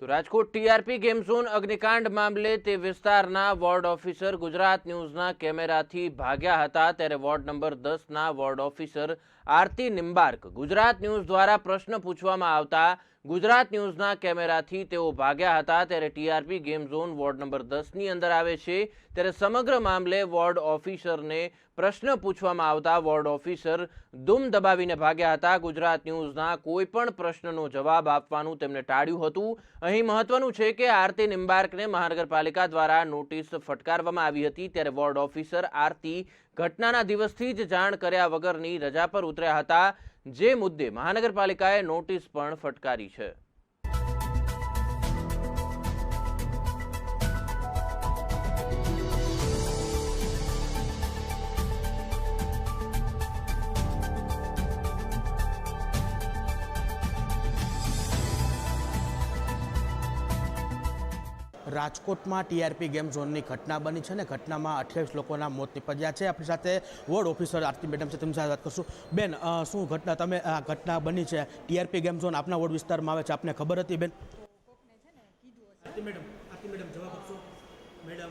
તો Rajkot TRP game અગ્નિકાંડ મામલે તે વિસ્તારના વોર્ડ ઓફિસર ગુજરાત ન્યૂઝના કેમેરાથી ભાગ્યા હતા. ત્યારે વોર્ડ નંબર દસના ward officer Aarti Nimbark Gujarat news દ્વારા પ્રશ્ન પૂછવામાં આવતા ગુજરાત ન્યૂઝના કેમેરાથી તેઓ ભાગ્યા હતા ત્યારે TRP game zone ward number દસની અંદર આવે છે. ત્યારે સમગ્ર મામલે વોર્ડ ઓફિસરને પ્રશ્ન પૂછવામાં આવતા વોર્ડ ઓફિસર દુમ દબાવીને ભાગ્યા હતા. ગુજરાત ન્યૂઝના કોઈ પણ પ્રશ્નનો જવાબ આપવાનું તેમણે ટાળ્યું હતું. અહીં મહત્વનું છે કે આરતી નિંબાર્કને મહાનગરપાલિકા દ્વારા નોટિસ ફટકારવામાં આવી હતી. ત્યારે વોર્ડ ઓફિસર આરતી ઘટનાના દિવસથી જ જાણ કર્યા વગરની રજા પર ઉતર્યા હતા. જે મુદ્દે મહાનગરપાલિકાએ નોટિસ પણ ફટકારી છે. રાજકોટમાં ટીઆરપી ગેમ ઝોનની ઘટના બની છે ને ઘટનામાં અઠ્યાવીસ લોકોના મોત નિપજ્યા છે. આપણી સાથે વોર્ડ ઓફિસર આરતી મેડમ છે. તેમની સાથે વાત કરશું. બેન શું ઘટના? તમે આ ઘટના બની છે. ટીઆરપી ગેમ ઝોન આપના વોર્ડ વિસ્તારમાં આવે છે. આપને ખબર હતી બેન? આરતી મેડમ આરતી મેડમ જવાબ આપશો? મેડમ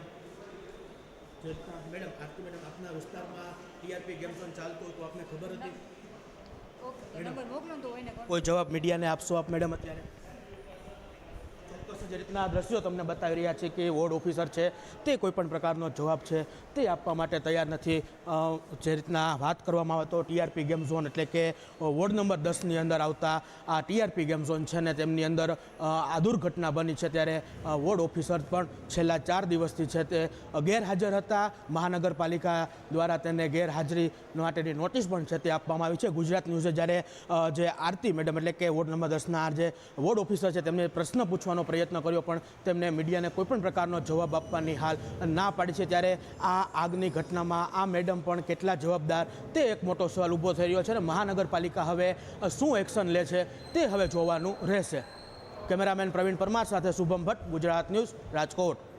મેડમ આરતી મેડમ આપના વિસ્તારમાં ટીઆરપી ગેમ ઝોન ચાલતો હતું. આપને ખબર હતી? તો કોઈ જવાબ મીડિયાને આપશો આપ મેડમ અત્યારે? જે રીતના દ્રશ્યો તમને બતાવી રહ્યા છે કે વોર્ડ ઓફિસર છે, તે કોઈપણ પ્રકારનો જવાબ છે, તે આપવા માટે તૈયાર નથી. જે રીતના વાત કરવામાં આવે તો ટીઆરપી ગેમ ઝોન એટલે કે વોર્ડ નંબર દસની અંદર આવતા આ ટીઆરપી ગેમ ઝોન છે ને તેમની અંદર આ દુર્ઘટના બની છે ત્યારે વોર્ડ ઓફિસર પણ છેલ્લા ચાર દિવસથી છે તે ગેરહાજર હતા. મહાનગરપાલિકા દ્વારા તેને ગેરહાજરી માટેની નોટિસ પણ છે તે આપવામાં આવી છે. ગુજરાત ન્યૂઝે જ્યારે જે આરતી મેડમ એટલે કે વોર્ડ નંબર દસના જે વોર્ડ ઓફિસર છે તેમને પ્રશ્ન પૂછવાનો પ્રયત્ન કર્યો, પણ તેમને મીડિયાને કોઈ પણ પ્રકારનો જવાબ આપવાની હાલ ના પાડી છે. ત્યારે આ આગની ઘટનામાં આ મેડમ પણ કેટલા જવાબદાર, તે એક મોટો સવાલ ઊભો થઈ રહ્યો છે અને મહાનગરપાલિકા હવે શું એક્શન લે છે તે હવે જોવાનું રહેશે. કેમેરામેન પ્રવીણ પરમાર સાથે શુભમ ભટ્ટ, ગુજરાત ન્યૂઝ રાજકોટ.